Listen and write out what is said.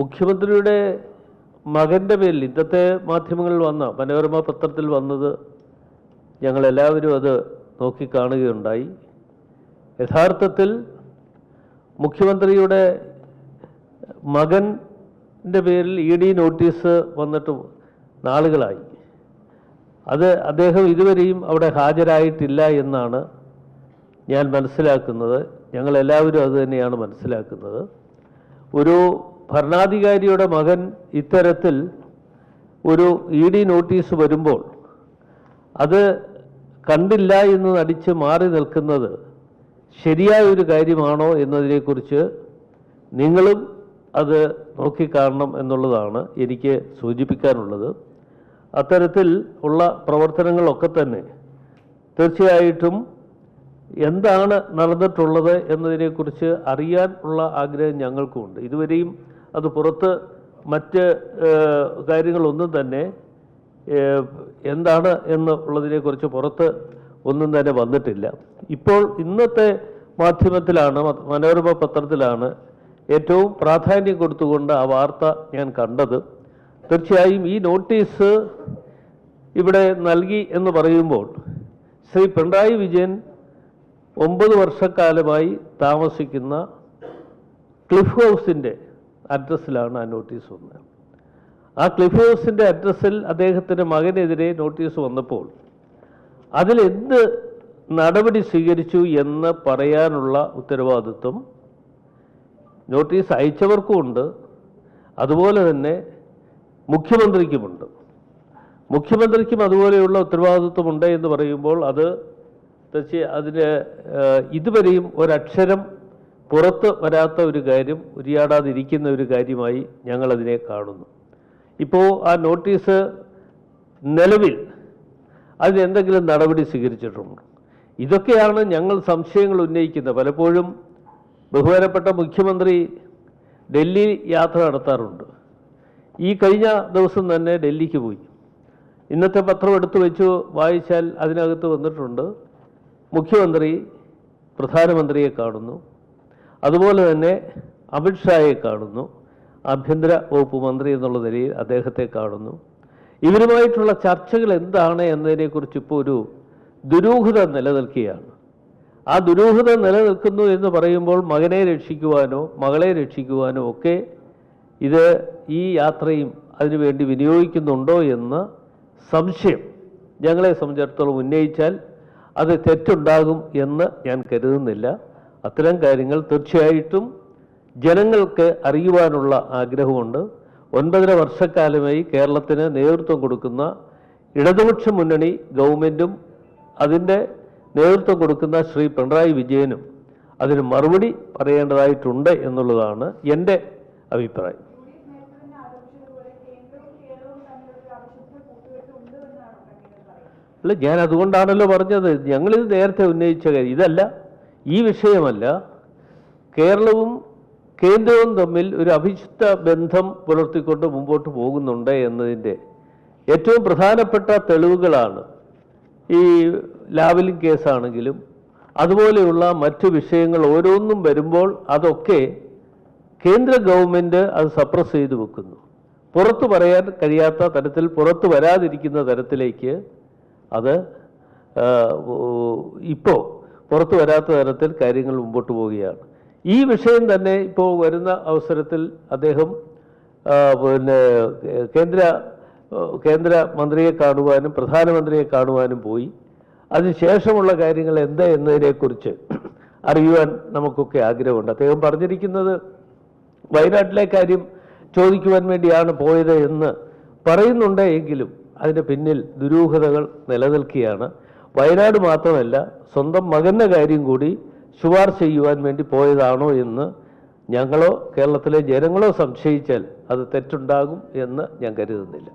മുഖ്യമന്ത്രിയുടെ മകന്റെ പേരിൽ ഇന്നത്തെ മാധ്യമങ്ങളിൽ വന്ന മനോരമ പത്രത്തിൽ വന്നത് ഞങ്ങളെല്ലാവരും അത് നോക്കിക്കാണുകയുണ്ടായി യഥാർത്ഥത്തിൽ മുഖ്യമന്ത്രിയുടെ മകന്റെ പേരിൽ ഇ ഡി നോട്ടീസ് വന്നിട്ട് നാളുകളായി. അത് അദ്ദേഹം ഇതുവരെയും അവിടെ ഹാജരായിട്ടില്ല എന്നാണ് ഞാൻ മനസ്സിലാക്കുന്നത്. ഞങ്ങളെല്ലാവരും അത് തന്നെയാണ് മനസ്സിലാക്കുന്നത്. ഒരു ഭരണാധികാരിയുടെ മകൻ ഇത്തരത്തിൽ ഒരു ഇ ഡി നോട്ടീസ് വരുമ്പോൾ അത് കണ്ടില്ല എന്ന് നടിച്ച് മാറി നിൽക്കുന്നത് ശരിയായ ഒരു കാര്യമാണോ എന്നതിനെക്കുറിച്ച് നിങ്ങളും അത് നോക്കിക്കാണണം എന്നുള്ളതാണ് എനിക്ക് സൂചിപ്പിക്കാനുള്ളത്. അത്തരത്തിൽ ഉള്ള പ്രവർത്തനങ്ങളൊക്കെ തന്നെ തീർച്ചയായിട്ടും എന്താണ് നടന്നിട്ടുള്ളത് എന്നതിനെക്കുറിച്ച് അറിയാൻ ഉള്ള ആഗ്രഹം ഞങ്ങൾക്കുമുണ്ട് ഇതുവരെയും അത് പുറത്ത് മറ്റ് കാര്യങ്ങളൊന്നും തന്നെ എന്താണ് എന്താണ് എന്നുള്ളതിനെക്കുറിച്ച് പുറത്ത് ഒന്നും തന്നെ വന്നിട്ടില്ല. ഇപ്പോൾ ഇന്നത്തെ മാധ്യമത്തിലാണ് മനോരമ പത്രത്തിലാണ് ഏറ്റവും പ്രാധാന്യം കൊടുത്തുകൊണ്ട് ആ വാർത്ത ഞാൻ കണ്ടത്. തീർച്ചയായും ഈ നോട്ടീസ് ഇവിടെ നൽകി എന്ന് പറയുമ്പോൾ ശ്രീ പിണറായി വിജയൻ ഒമ്പത് വർഷക്കാലമായി താമസിക്കുന്ന ക്ലിഫ് ഹൗസിന്റെ അഡ്രസ്സിലാണ് ആ നോട്ടീസ് വന്നത്. ആ ക്ലിഫ് ഹൗസിന്റെ അഡ്രസ്സിൽ അദ്ദേഹത്തിന്റെ മകനെതിരെ നോട്ടീസ് വന്നപ്പോൾ അതിൽ എന്ത് നടപടി സ്വീകരിച്ചു എന്ന് പറയാനുള്ള ഉത്തരവാദിത്വം നോട്ടീസ് അയച്ചവർക്കുമുണ്ട്. അതുപോലെ തന്നെ മുഖ്യമന്ത്രിക്കുമുണ്ട്. മുഖ്യമന്ത്രിക്കും അതുപോലെയുള്ള ഉത്തരവാദിത്വമുണ്ട് എന്ന് പറയുമ്പോൾ അത് തീർച്ചയായും അതിന് ഇതുവരെയും ഒരക്ഷരം പുറത്ത് വരാത്ത ഒരു കാര്യം ഉരിയാടാതിരിക്കുന്ന ഒരു കാര്യമായി ഞങ്ങളതിനെ കാണുന്നു. ഇപ്പോൾ ആ നോട്ടീസ് നിലവിൽ അതിനെന്തെങ്കിലും നടപടി സ്വീകരിച്ചിട്ടുണ്ടോ? ഇതൊക്കെയാണ് ഞങ്ങൾ സംശയങ്ങൾ ഉന്നയിക്കുന്നത്. പലപ്പോഴും ബഹുമാനപ്പെട്ട മുഖ്യമന്ത്രി ഡൽഹി യാത്ര നടത്താറുണ്ട്. ഈ കഴിഞ്ഞ ദിവസം തന്നെ ഡൽഹിക്ക് പോയി. ഇന്നത്തെ പത്രം എടുത്തു വെച്ചു വായിച്ചാൽ അതിനകത്ത് വന്നിട്ടുണ്ട്. മുഖ്യമന്ത്രി പ്രധാനമന്ത്രിയെ കാണുന്നു. അതുപോലെ തന്നെ അമിത്ഷായെ കാണുന്നു ആഭ്യന്തര വകുപ്പ് മന്ത്രി എന്നുള്ള നിലയിൽ അദ്ദേഹത്തെ കാണുന്നു. ഇവരുമായിട്ടുള്ള ചർച്ചകൾ എന്താണ് എന്നതിനെക്കുറിച്ച് ഇപ്പോൾ ഒരു ദുരൂഹത നിലനിൽക്കുകയാണ്. ആ ദുരൂഹത നിലനിൽക്കുന്നു എന്ന് പറയുമ്പോൾ മകനെ രക്ഷിക്കുവാനോ മകളെ രക്ഷിക്കുവാനോ ഒക്കെ ഇത് ഈ യാത്രയും അതിനുവേണ്ടി വിനിയോഗിക്കുന്നുണ്ടോ എന്ന് സംശയം. ഞങ്ങളെ സംബന്ധിച്ചിടത്തോളം ഉന്നയിച്ചാൽ അത് തെറ്റുണ്ടാകും എന്ന് ഞാൻ കരുതുന്നില്ല. അത്തരം കാര്യങ്ങൾ തീർച്ചയായിട്ടും ജനങ്ങൾക്ക് അറിയുവാനുള്ള ആഗ്രഹമുണ്ട്. ഒൻപതര വർഷക്കാലമായി കേരളത്തിന് നേതൃത്വം കൊടുക്കുന്ന ഇടതുപക്ഷ മുന്നണി ഗവൺമെന്റും അതിന്റെ നേതൃത്വം കൊടുക്കുന്ന ശ്രീ പിണറായി വിജയനും അതിന് മറുപടി പറയേണ്ടതായിട്ടുണ്ട് എന്നുള്ളതാണ് എന്റെ അഭിപ്രായം. അല്ല ഞാൻ അതുകൊണ്ടാണല്ലോ പറഞ്ഞത്. ഞങ്ങളിത് നേരത്തെ ഉന്നയിച്ച കാര്യം. ഇതല്ല. ഈ വിഷയമല്ല. കേരളവും കേന്ദ്രവും തമ്മിൽ ഒരു അഭിജിത്ത ബന്ധം പുലർത്തിക്കൊണ്ട് മുമ്പോട്ട് പോകുന്നുണ്ട് എന്നതിന്റെ ഏറ്റവും പ്രധാനപ്പെട്ട തെളിവുകളാണ് ഈ ലാവലിംഗ് കേസാണെങ്കിലും അതുപോലെയുള്ള മറ്റു വിഷയങ്ങൾ ഓരോന്നും വരുമ്പോൾ അതൊക്കെ കേന്ദ്ര ഗവൺമെന്റ് അത് സപ്രസ് ചെയ്തു വെക്കുന്നു. പുറത്തു പറയാൻ കഴിയാത്ത തരത്തിൽ പുറത്തു വരാതിരിക്കുന്ന തരത്തിലേക്ക് അത് ഇപ്പോൾ പുറത്തു വരാത്ത തരത്തിൽ കാര്യങ്ങൾ മുമ്പോട്ട് പോവുകയാണ്. ഈ വിഷയം തന്നെ ഇപ്പോൾ വരുന്ന അവസരത്തിൽ അദ്ദേഹം പിന്നെ കേന്ദ്ര കേന്ദ്ര മന്ത്രിയെ കാണുവാനും പ്രധാനമന്ത്രിയെ കാണുവാനും പോയി. അതിനുശേഷമുള്ള കാര്യങ്ങൾ എന്താ എന്നതിനെക്കുറിച്ച് അറിയുവാൻ നമുക്കൊക്കെ ആഗ്രഹമുണ്ട്. അദ്ദേഹം പറഞ്ഞിരിക്കുന്നത് വയനാട്ടിലെ കാര്യം ചോദിക്കുവാൻ വേണ്ടിയാണ് പോയത് എന്ന് പറയുന്നുണ്ട് എങ്കിലും അതിന്റെ പിന്നിൽ ദുരൂഹതകൾ നിലനിൽക്കുകയാണ്. വയനാട് മാത്രമല്ല സ്വന്തം മകന്റെ കാര്യം കൂടി ശുപാർശ ചെയ്യുവാൻ വേണ്ടി പോയതാണോ എന്ന് ഞങ്ങളോ കേരളത്തിലെ ജനങ്ങളോ സംശയിച്ചാൽ അത് തെറ്റുണ്ടാകും എന്ന് ഞാൻ കരുതുന്നില്ല.